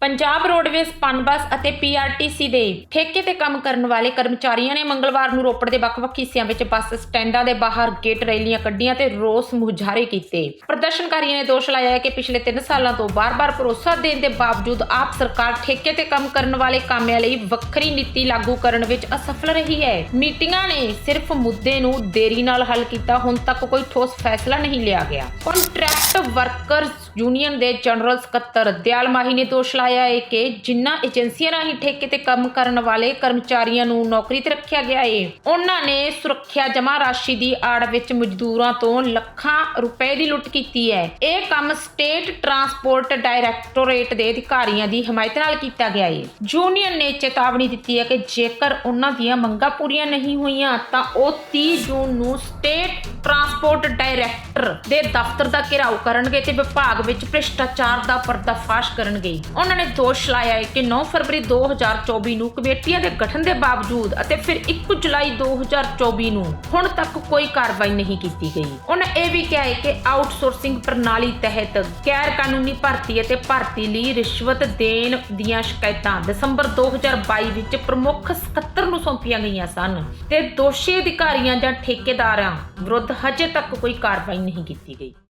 Punjab roadways Punbus ਅਤੇ PRTC ਦੇ ਠੇਕੇ ਤੇ ਕੰਮ ਕਰਨ ਵਾਲੇ ਕਰਮਚਾਰੀਆਂ ਨੇ ਮੰਗਲਵਾਰ ਨੂੰ ਰੋਪੜ ਦੇ ਵੱਖ-ਵੱਖ ਹਿੱਸਿਆਂ ਵਿੱਚ ਬੱਸ ਸਟੈਂਡਾਂ ਦੇ ਬਾਹਰ ਗੇਟ ਰੈਲੀਆਂ ਕੱਢੀਆਂ ਤੇ ਰੋਸ ਮੁਜ਼ਾਹਰੇ ਕੀਤੇ। ਪ੍ਰਦਰਸ਼ਨਕਾਰੀਆਂ ਨੇ ਦੋਸ਼ ਲਾਇਆ ਕਿ ਪਿਛਲੇ 3 ਸਾਲਾਂ ਤੋਂ ਬਾਰ-ਬਾਰ ਭਰੋਸਾ ਦੇਣ ਦੇ ਬਾਵਜੂਦ ਆਪ ਸਰਕਾਰ ਠੇਕੇ ਤੇ ਕੰਮ ਕਰਨ ਵਾਲੇ ਕਾਮਿਆਂ ਲਈ ਵੱਖਰੀ ਨੀਤੀ ਲਾਗੂ ਕਰਨ ਵਿੱਚ ਅਸਫਲ ਰਹੀ ਹੈ। ਮੀਟਿੰਗਾਂ ਨੇ ਸਿਰਫ ਮੁੱਦੇ ਨੂੰ ਦੇਰੀ ਨਾਲ ਹੱਲ ਕੀਤਾ, ਹੁਣ ਤੱਕ ਕੋਈ ਠੋਸ ਫੈਸਲਾ ਨਹੀਂ ਲਿਆ ਗਿਆ। ਕੰਟਰੈਕਟ ਵਰਕਰਸ ਯੂਨੀਅਨ ਦੇ ਜਨਰਲ ਸਕੱਤਰ ਦਿਆਲ ਮਾਹੀ ਨੇ ਦੋਸ਼ ਲਾਇਆ ਹੈ ਕਿ ਜਿਨ੍ਹਾਂ ਏਜੰਸੀਆਂ ਰਾਹੀਂ ਠੇਕੇ ਤੇ ਕੰਮ ਕਰਨ ਵਾਲੇ ਕਰਮਚਾਰੀਆਂ ਨੂੰ ਨੌਕਰੀ ਤੇ ਰੱਖਿਆ ਗਿਆ ਹੈ ਉਹਨਾਂ ਨੇ ਸੁਰੱਖਿਆ ਜਮ੍ਹਾਂ ਰਾਸ਼ੀ ਦੀ ਆੜ ਵਿੱਚ ਮਜ਼ਦੂਰਾਂ ਤੋਂ ਲੱਖਾਂ ਰੁਪਏ ਦੀ ਲੁੱਟ ਕੀਤੀ ਹੈ। ਇਹ ਕੰਮ ਸਟੇਟ ਟਰਾਂਸਪੋਰਟ ਡਾਇਰੈਕਟੋਰੇਟ ਦੇ ਅਧਿਕਾਰੀਆਂ ਦੀ ਹਮਾਇਤ ਨਾਲ ਕੀਤਾ ਗਿਆ ਹੈ ਯੂਨੀਅਨ ਨੇ ਚੇਤਾਵਨੀ ਦਿੱਤੀ ਹੈ ਕਿ ਜੇਕਰ ਉਹਨਾਂ ਦੀਆਂ ਮੰਗਾਂ ਪੂਰੀਆਂ ਨਹੀਂ ਹੋਈਆਂ ਤਾਂ ਉਹ 30 ਜੂਨ ਨੂੰ ਸਟੇਟ ਟਰਾਂਸਪੋਰਟ ਡਾਇਰੈਕਟਰ ਦੇ ਦਫ਼ਤਰ ਦਾ ਘਿਰਾਓ ਕਰਨਗੇ ਤੇ ਵਿਭਾਗ ਵਿੱਚ ਭ੍ਰਿਸ਼ਟਾਚਾਰ ਦਾ ਪਰਦਾਫਾਸ਼ ਕਰਨਗੇ। ਉਹਨਾਂ ਨੇ ਦੋਸ਼ ਲਾਇਆ ਹੈ ਕਿ 9 ਫਰਵਰੀ 2024 ਨੂੰ ਕਮੇਟੀਆਂ ਦੇ ਗਠਨ ਦੇ ਬਾਵਜੂਦ ਅਤੇ ਫਿਰ 1 ਜੁਲਾਈ 2024 ਨੂੰ ਹੁਣ ਤੱਕ ਕੋਈ ਕਾਰਵਾਈ ਨਹੀਂ ਕੀਤੀ ਗਈ। ਉਹਨਾਂ ਇਹ ਵੀ ਕਿਹਾ ਹੈ ਕਿ ਆਊਟਸੋਰਸਿੰਗ ਪ੍ਰਣਾਲੀ ਤਹਿਤ ਗੈਰ ਕਾਨੂੰਨੀ ਭਰਤੀ ਅਤੇ ਭਰਤੀ ਲਈ ਰਿਸ਼ਵਤ ਦੇਣ ਦੀਆਂ ਸ਼ਿਕਾਇਤਾਂ ਦਸੰਬਰ 2022 ਵਿੱਚ ਪ੍ਰਮੁੱਖ ਸਕੱਤਰ ਨੂੰ ਸੌਂਪੀਆਂ ਗਈਆਂ ਸਨ ਤੇ ਦੋਸ਼ੀ ਅਧਿਕਾਰੀਆਂ ਜਾਂ ਠੇਕੇਦਾਰਾਂ ਵਿਰੁੱਧ ਹਜੇ ਤੱਕ ਕੋਈ ਕਾਰਵਾਈ ਨਹੀਂ ਕੀਤੀ ਗਈ।